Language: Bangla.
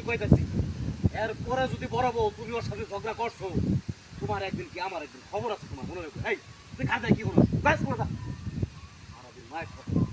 আমি কইতাছি এরপরে যদি বড় বউ তুমি ওর সাথে ঝগড়া করছ, তোমার একদিন কি আমার একদিন খবর আছে তোমার মনে রেখো? এই তুই খাতায় কি বলো ব্যাস করে দা আর মায়ের কথা